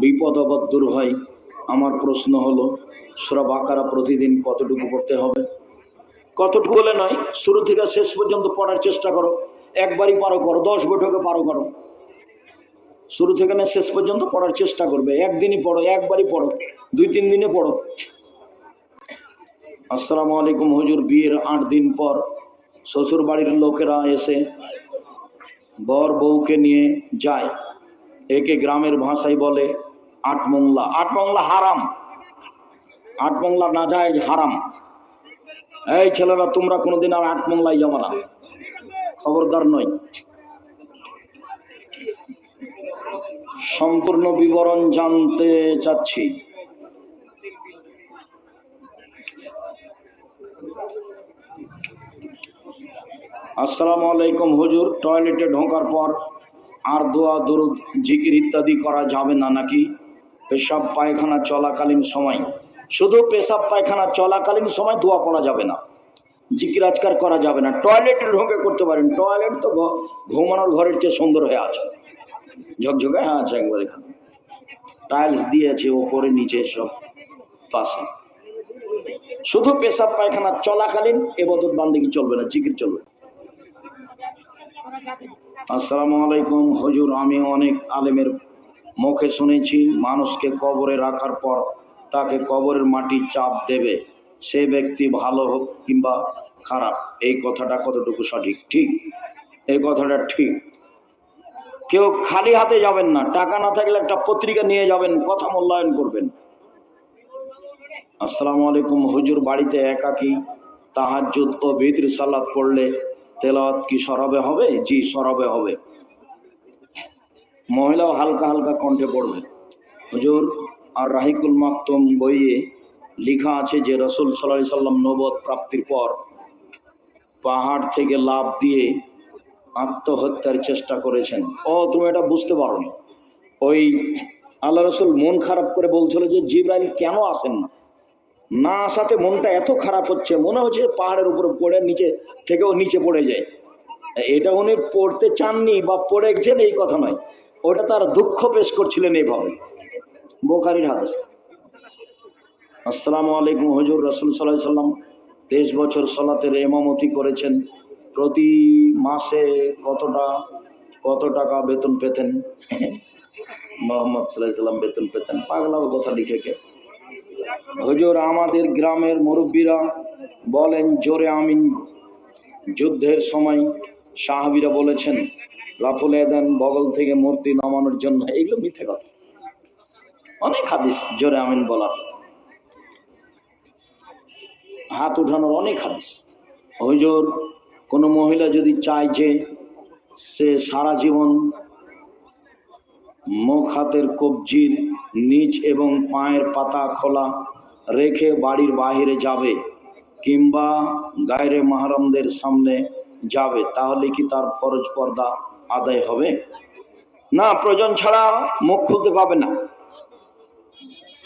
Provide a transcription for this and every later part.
বিপদ আপদ দূর হয়। আমার প্রশ্ন হলো সুরা বাকারা প্রতিদিন কতটুকু পড়তে হবে? কতটুকু হলে নয়, শুরু থেকে শেষ পর্যন্ত পড়ার চেষ্টা করো। একবারই পারো করো, দশ বৈঠকে পারো করো। শুরু থেকে না শেষ পর্যন্ত পড়ার চেষ্টা করবে। একদিনই পড়ো, একবারই পড়ো, দুই তিন দিনে পড়ো। আসসালামু আলাইকুম হুজুর, বিয়ের আট দিন পর শ্বশুর বাড়ির লোকেরা এসে বর বউকে নিয়ে যায়। একে গ্রামের ভাষায় বলে আট মংলা। আট মংলা হারাম। আট মংলা না যায় হারাম। এই ছেলেরা, তোমরা কোনোদিন আর আট মংলায় যাব না। খবরদার নয় সম্পূর্ণ বিবরণ জানতে চাচ্ছি। আসসালামু আলাইকুম হুজুর। টয়লেটে ঢোকার পর আর দোয়া, দরুদ, জিকির ইত্যাদি করা যাবে না নাকি? পেশাব পায়খানা চলাকালীন সময়। শুধু পেশাব পায়খানা চলাকালীন সময় দোয়া পড়া যাবে না। জিকির আজকার করা যাবে না। টয়লেটে ঢোকে করতে পারেন। টয়লেট তো ঘুমানোর ঘরের চেয়ে সুন্দর হয়ে আছে। ঝকঝকে হ্যাঁ আছে একবার এখানে। টাইলস দিয়েছে ওপরে, নিচে সব পাশে। শুধু পেশাব পায়খানা চলাকালীন এবাদত বান্দিকে চলবে না, জিকির চলবে আসসালামু আলাইকুম। হজুর, আমি অনেক আলেমের মুখে শুনেছি, মানুষকে কবরে রাখার পর তাকে কবরের মাটি চাপ দেবে। সে ব্যক্তি ভালো হোক কিংবা খারাপ, এই কথাটা কতটুকু সঠিক? ঠিক। এই কথাটা ঠিক। কেউ খালি হাতে যাবেন না, টাকা না থাকলে একটা পত্রিকা নিয়ে যাবেন, কথা মূল্যায়ন করবেন। আসসালামু আলাইকুম। হুজুর, বাড়িতে একাকি তাহাজ্জুদ ও ভিতর সালাদ পড়লে তেলাওয়াত কি সরবে হবে? জি, সরবে হবে। মহিলাও হালকা হালকা কণ্ঠে পড়বে। হুজুর, আর রাহিকুল মাকতুম বইয়ে লেখা আছে যে রসুল সাল্লাহ সাল্লাম নবদ প্রাপ্তির পর পাহাড় থেকে লাভ দিয়ে আত্মহত্যার চেষ্টা করেছেন। ও, তুমি এটা বুঝতে পারোনি। ওই আল্লাহ রসুল মন খারাপ করে বলছিল যে জিব্রাইল কেন আসেন না? না আসাতে মনটা এত খারাপ হচ্ছে, মনে হচ্ছে পাহাড়ের উপরে পড়ে নিচে থেকেও নিচে পড়ে যায়। এটা উনি পড়তে চাননি বা পড়ে গেছেন এই কথা নয়, ওটা তার দুঃখ পেশ করছিলেন এইভাবে। বোখারির হাদিস। আসসালামু আলাইকুম হজুর, রসুল সাল্লাহ সাল্লাম তেইশ বছর সলাতের এমামতি করেছেন। প্রতি মাসে কতটা, কত টাকা বেতন পেতেন? মোহাম্মদ সাল্লাহ সাল্লাম বেতন পেতেন, পাগলাও কথা লিখে কে? হুজুর আমাদের গ্রামের মুরব্বীরা বলেন, জোরে আমিন। যুদ্ধের সময় সাহাবিরা বলেছেন রাফুলে দেন বগল থেকে মূর্তি নামানোর জন্য। এগুলো মিথ্যে কথা। অনেক হাদিস জোরে আমিন বলার। হাত উঠানোর অনেক হাদিস। হুজুর, কোনো মহিলা যদি চায় যে সে সারা জীবন মুখ হাতের কবজির নিচ এবং পায়ের পাতা খোলা রেখে বাড়ির বাইরে যাবে কিংবা গায়রে মাহরমদের সামনে যাবে, তাহলে কি তার ফরজ পর্দা আদায় হবে? না, প্রয়োজন ছাড়া মুখ খুলতে পাবে না।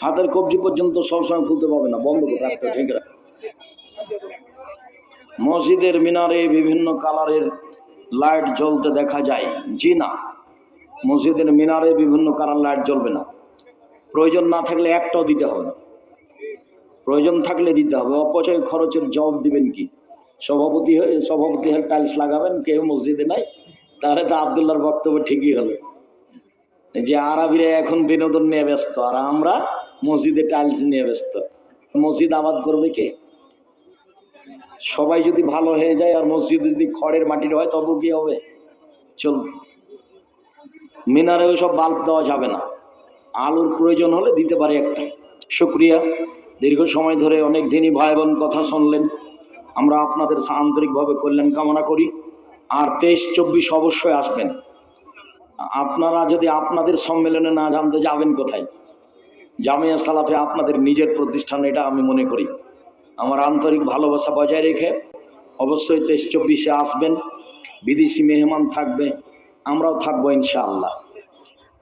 হাতের কবজি পর্যন্ত সবসময় খুলতে পাবে না। বন্ধ করে রাখতে ঠিক মসজিদের মিনারে বিভিন্ন কালারের লাইট জ্বলতে দেখা যায়। জি না। মসজিদের মিনারে বিভিন্ন কালার লাইট জ্বলবে না। প্রয়োজন না থাকলে একটাও দিতে হবে না। প্রয়োজন থাকলে দিতে হবে। অপচয় খরচের জবাব দিবেন কি? সভাপতি হয়ে সভাপতি হয়ে টাইলস লাগাবেন, কেউ মসজিদে নাই। তাহলে তো আবদুল্লার বক্তব্য ঠিকই হলো। যে আরবিরা এখন বিনোদন নিয়ে ব্যস্ত, আর আমরা মসজিদে টাইলস নিয়ে ব্যস্ত। মসজিদ আবাদ করবে কে? সবাই যদি ভালো হয়ে যায় আর মসজিদ যদি খড়ের মাটির হয়, তবু কি হবে? চল মিনারে ওই সব বাল্ব দেওয়া যাবে না। আলোর প্রয়োজন হলে দিতে পারে একটা। শুক্রিয়া। দীর্ঘ সময় ধরে অনেক দিনই ভাই বোন কথা শুনলেন। আমরা আপনাদের আন্তরিকভাবে কল্যাণ কামনা করি। আর তেইশ চব্বিশ অবশ্যই আসবেন। আপনারা যদি আপনাদের সম্মেলনে না জানতে যাবেন কোথায়? জামিয়া সালাফে আপনাদের নিজের প্রতিষ্ঠান, এটা আমি মনে করি। আমার আন্তরিক ভালোবাসা বজায় রেখে অবশ্যই তেইশ চব্বিশে আসবেন। বিদেশি মেহমান থাকবে। আমরাও থাকব ইনশাআল্লাহ।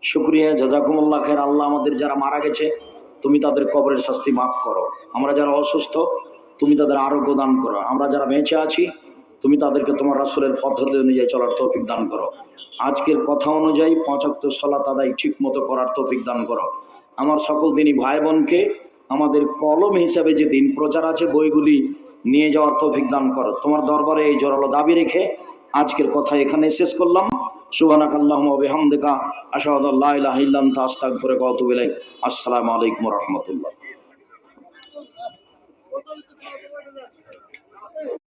শুক্রিয়া, জাজাকুমুল্লাহ খের আল্লাহ আমাদের যারা মারা গেছে, তুমি তাদের কবরের শাস্তি মাফ করো। আমরা যারা অসুস্থ, তুমি তাদের আরোগ্য দান করো। আমরা যারা বেঁচে আছি, তুমি তাদেরকে তোমার রাসূলের পদ্ধতি অনুযায়ী চলার তৌফিক দান করো। আজকের কথা অনুযায়ী পঁচাত্তর সলাত আদায় ঠিক মতো করার তৌফিক দান করো। আমার সকল দিনই ভাই বোনকে আমাদের কলম হিসাবে যে দিন প্রচার আছে, বইগুলি নিয়ে যাওয়ার তৌফিক দান করো। তোমার দরবারে এই জোরালো দাবি রেখে আজকের কথা এখানে শেষ করলাম। সুবানাক আল্লাহুম ওয়া বিহামদিকা। আশহাদু আল্লা ইলাহা ইল্লা আনতা আস্তাগফিরুকা ওয়া আসসালামু আলাইকুম রাহমাতুল্লাহ।